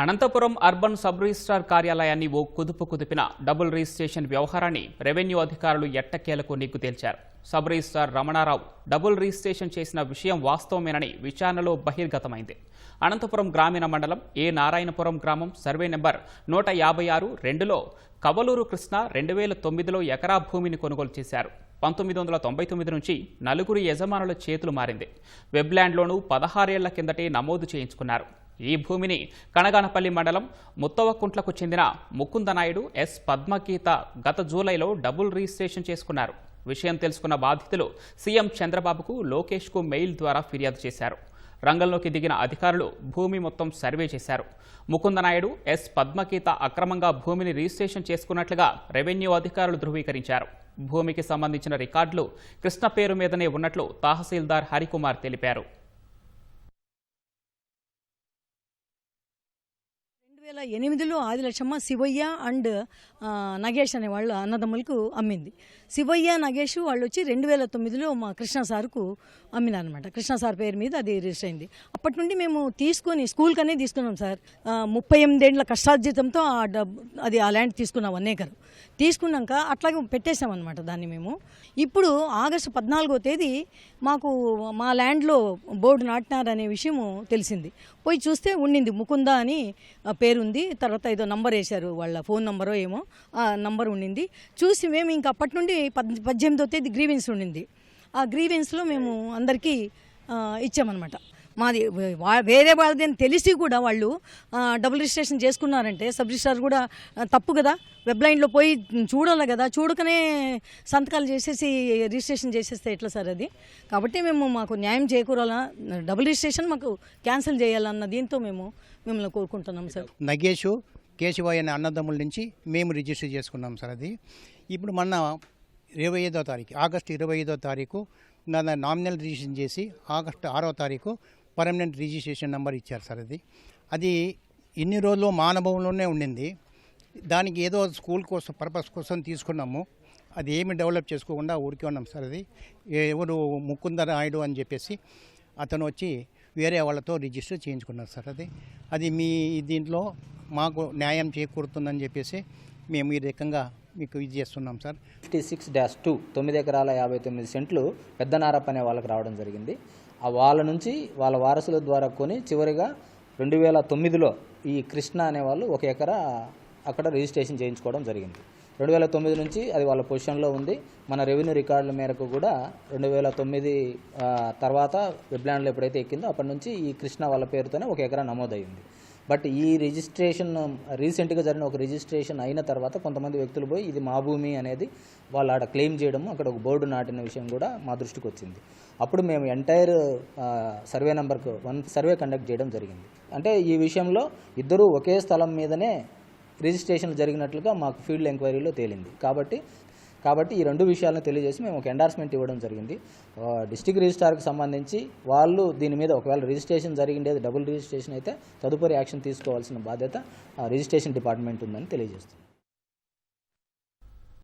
Anantapuram urban sub registrar కార్యాలయాన్ని ఓ కుదుపు కుదిపిన డబుల్ రిజిస్ట్రేషన్ వ్యవహారాన్ని రెవెన్యూ అధికారులు ఎట్టకేలకు నిగ్గు తేల్చారు. Sub registrar Ramanarao double registration చేసిన విషయం వాస్తవమేనని విచారణలో బహిర్గతమైంది. అనంతపురం గ్రామీణ మండలం ఏ నారాయణపురం గ్రామం సర్వే నెంబర్ నూట యాభై ఆరు రెండులో కవలూరు కృష్ణ రెండు వేల తొమ్మిదిలో ఎకరా భూమిని కొనుగోలు చేశారు. పంతొమ్మిది వందల తొంభై తొమ్మిది నుంచి నలుగురు యజమానుల చేతులు మారింది. వెబ్లాండ్లోనూ పదహారేళ్ళ కిందటే నమోదు చేయించుకున్నారు. ఈ భూమిని కనగానపల్లి మండలం ముత్తవకుంట్లకు చెందిన ముకుందనాయుడు ఎస్ పద్మగీత గత జూలైలో డబుల్ రిజిస్ట్రేషన్ చేసుకున్నారు. విషయం తెలుసుకున్న బాధితులు సీఎం చంద్రబాబుకు లోకేష్కు మెయిల్ ద్వారా ఫిర్యాదు చేశారు. రంగంలోకి దిగిన అధికారులు భూమి మొత్తం సర్వే చేశారు. ముకుందనాయుడు ఎస్ పద్మగీత అక్రమంగా భూమిని రిజిస్ట్రేషన్ చేసుకున్నట్లుగా రెవెన్యూ అధికారులు ధృవీకరించారు. భూమికి సంబంధించిన రికార్డులు కృష్ణ పేరు మీదనే ఉన్నట్లు తహసీల్దార్ హరికుమార్ తెలిపారు. వేల ఎనిమిదిలో ఆదిలక్ష్మ శివయ్య అండ్ నగేష్ అనే వాళ్ళు అన్నదమ్ములకు అమ్మింది. శివయ్య నగేష్ వాళ్ళు వచ్చి రెండు వేల తొమ్మిదిలో మా కృష్ణ సార్కు అమ్మినారనమాట కృష్ణ సార్ పేరు మీద అది రిజిస్టర్ అయింది. అప్పటి నుండి మేము తీసుకొని స్కూల్కనే తీసుకున్నాం సార్. ముప్పై ఎనిమిదేండ్ల కష్టార్జితంతో ఆ డబ్బు అది ఆ ల్యాండ్ తీసుకున్నాం వన్ ఏకర్ తీసుకున్నాక అట్లాగే పెట్టేశామన్నమాట దాన్ని మేము. ఇప్పుడు ఆగస్టు పద్నాలుగో తేదీ మాకు మా ల్యాండ్లో బోర్డు నాటినారనే విషయము తెలిసింది. పోయి చూస్తే ఉండింది ముకుంద అని పేరు పేరుంది. తర్వాత ఏదో నంబర్ వేశారు వాళ్ళ ఫోన్ నంబరో ఏమో ఆ నంబర్ ఉండింది. చూసి మేము ఇంక అప్పటి నుండి పద్ పద్దెనిమిదో తేదీ గ్రీవెన్స్ ఉండింది. ఆ గ్రీవెన్స్లో మేము అందరికీ ఇచ్చామన్నమాట. మాది వేరే వాళ్ళది అని తెలిసి కూడా వాళ్ళు డబుల్ రిజిస్ట్రేషన్ చేసుకున్నారంటే సబ్ రిజిస్ట్రార్ కూడా తప్పు కదా. వెబ్లైన్లో పోయి చూడాలి కదా. చూడకనే సంతకాలు చేసేసి రిజిస్ట్రేషన్ చేసేస్తే ఎట్లా సార్ అది? కాబట్టి మేము మాకు న్యాయం చేకూరాలా డబుల్ రిజిస్ట్రేషన్ మాకు క్యాన్సిల్ చేయాలన్న దీంతో మేము మిమ్మల్ని కోరుకుంటున్నాం సార్. నగేషు కేశవాయ్ అనే అన్నదమ్ముల నుంచి మేము రిజిస్టర్ చేసుకున్నాం సార్ అది. ఇప్పుడు మొన్న ఇరవై ఐదో తారీఖు ఆగస్టు ఇరవై ఐదో తారీఖు నామినల్ రిజిస్ట్రేషన్ చేసి ఆగస్టు ఆరో తారీఖు పర్మనెంట్ రిజిస్ట్రేషన్ నెంబర్ ఇచ్చారు సార్ అది. అది ఇన్ని రోజులు మా అనుభవంలోనే ఉండింది. దానికి ఏదో స్కూల్ కోసం పర్పస్ కోసం తీసుకున్నాము. అది ఏమి డెవలప్ చేసుకోకుండా ఊరికే ఉన్నాం సార్ అది. ఎవరు ముకుందర్ నాయుడు అని చెప్పేసి అతను వచ్చి వేరే వాళ్ళతో రిజిస్టర్ చేయించుకున్నారు సార్ అది. అది మీ దీంట్లో మాకు న్యాయం చేకూరుతుందని చెప్పేసి మేము ఈ రకంగా మీకు ఇది చేస్తున్నాం sir. Fifty six dash two తొమ్మిది ఎకరాల యాభై తొమ్మిది సెంట్లు పెద్దనారప్ప అనే వాళ్ళకి రావడం జరిగింది. వాళ్ళ నుంచి వాళ్ళ వారసుల ద్వారా కొని చివరిగా రెండు వేల తొమ్మిదిలో ఈ కృష్ణ అనే వాళ్ళు ఒక ఎకరా అక్కడ రిజిస్ట్రేషన్ చేయించుకోవడం జరిగింది. రెండు వేల తొమ్మిది నుంచి అది వాళ్ళ పొజిషన్లో ఉంది. మన రెవెన్యూ రికార్డుల మేరకు కూడా రెండు వేల తొమ్మిది తర్వాత వెబ్లాండ్లో ఎప్పుడైతే ఎక్కిందో అప్పటి నుంచి ఈ కృష్ణ వాళ్ళ పేరుతోనే ఒక ఎకరా నమోదైంది బట్ ఈ రిజిస్ట్రేషన్ రీసెంట్గా జరిగిన ఒక రిజిస్ట్రేషన్ అయిన తర్వాత కొంతమంది వ్యక్తులు పోయి ఇది మా భూమి అనేది వాళ్ళు ఆడ క్లెయిమ్ చేయడం అక్కడ ఒక బోర్డు నాటిన విషయం కూడా మా దృష్టికి వచ్చింది. అప్పుడు మేము ఎంటైర్ సర్వే నెంబర్కు వన్ సర్వే కండక్ట్ చేయడం జరిగింది. అంటే ఈ విషయంలో ఇద్దరూ ఒకే స్థలం మీదనే రిజిస్ట్రేషన్ జరిగినట్లుగా మాకు ఫీల్డ్ ఎంక్వైరీలో తేలింది. కాబట్టి కాబట్టి ఈ రెండు విషయాలను తెలియజేసి మేము ఒక ఎండార్స్మెంట్ ఇవ్వడం జరిగింది. డిస్టిక్ రిజిస్ట్రార్కి సంబంధించి వాళ్ళు దీని మీద ఒకవేళ రిజిస్ట్రేషన్ జరిగిండేది డబుల్ రిజిస్ట్రేషన్ అయితే తదుపరి యాక్షన్ తీసుకోవాల్సిన బాధ్యత రిజిస్ట్రేషన్ డిపార్ట్మెంట్ ఉందని తెలియజేస్తుంది.